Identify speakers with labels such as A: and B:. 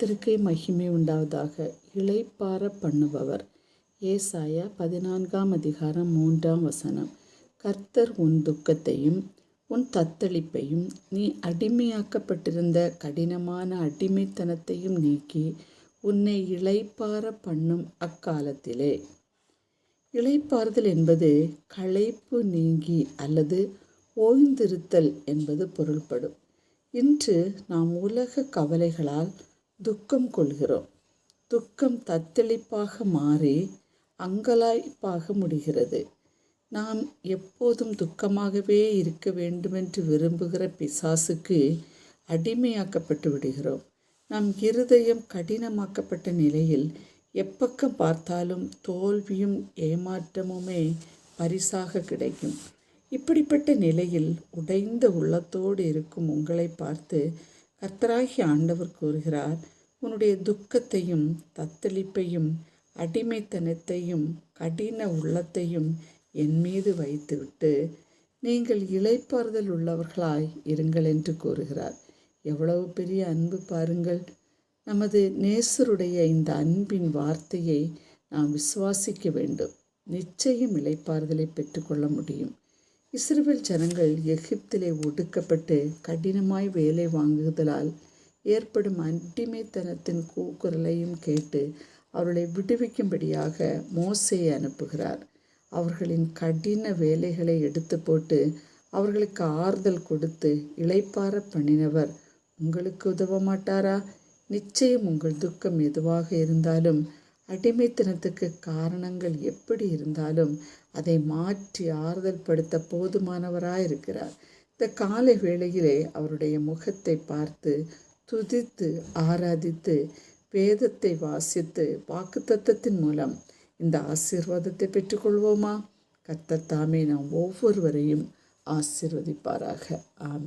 A: கர்த்தருக்கே மகிமை உண்டாவதாக இளைப்பார பண்ணுபவர். ஏசாயா பதினான்காம் அதிகாரம் மூன்றாம் வசனம். கர்த்தர் உன் துக்கத்தையும் உன் தத்தளிப்பையும் நீ அடிமையாக்கப்பட்டிருந்த கடினமான அடிமைத்தனத்தையும் நீக்கி உன்னை இளைப்பார பண்ணும் அக்காலத்திலே. இளைப்பாறுதல் என்பது களைப்பு நீங்கி அல்லது ஓய்ந்திருத்தல் என்பது பொருள்படும். இன்று நாம் உலக கவலைகளால் துக்கம் கொள்கிறோம். துக்கம் தத்தளிப்பாக மாறி அங்கலாய்ப்பாக முடிகிறது. நாம் எப்போதும் துக்கமாகவே இருக்க வேண்டுமென்று விரும்புகிற பிசாசுக்கு அடிமையாக்கப்பட்டு விடுகிறோம். நம் இருதயம் கடினமாக்கப்பட்ட நிலையில் எப்பக்கம் பார்த்தாலும் தோல்வியும் ஏமாற்றமுமே பரிசாக கிடைக்கும். இப்படிப்பட்ட நிலையில் உடைந்த உள்ளத்தோடு இருக்கும் உங்களை பார்த்து கர்த்தராகி ஆண்டவர் கூறுகிறார் உன்னுடைய துக்கத்தையும் தத்தளிப்பையும் அடிமைத்தனத்தையும் கடின உள்ளத்தையும் என் மீது வைத்துவிட்டு நீங்கள் இழைப்பாறுதல் உள்ளவர்களாய் இருங்கள் என்று கூறுகிறார். எவ்வளவு பெரிய அன்பு பாருங்கள். நமது நேசருடைய இந்த அன்பின் வார்த்தையை நாம் விசுவாசிக்க வேண்டும். நிச்சயம் இழைப்பாறுதலை பெற்றுக்கொள்ள முடியும். இஸ்ரேல் ஜனங்கள் எகிப்திலே ஒடுக்கப்பட்டு கடினமாய் வேலை வாங்குதலால் ஏற்படும் அடிமைத்தனத்தின் கூக்குரலையும் கேட்டு அவர்களை விடுவிக்கும்படியாக மோசையை அனுப்புகிறார். அவர்களின் கடின வேலைகளை எடுத்து போட்டு அவர்களுக்கு ஆறுதல் கொடுத்து இளைப்பார பண்ணினவர் உங்களுக்கு உதவ மாட்டாரா? நிச்சயம் உங்கள் துக்கம் எதுவாக இருந்தாலும் அடிமைத்தனத்துக்கு காரணங்கள் எப்படி இருந்தாலும் அதை மாற்றி ஆறுதல் படுத்த போதுமானவராக இருக்கிறார் இந்த காலை வேளையிலே அவருடைய முகத்தை பார்த்து துதித்து ஆராதித்து வேதத்தை வாசித்து வாக்குத்தத்தத்தின் மூலம் இந்த ஆசீர்வாதத்தை பெற்றுக்கொள்வோமா? கத்தத்தாமே நாம் ஒவ்வொருவரையும் ஆசீர்வதிப்பாராக. ஆம்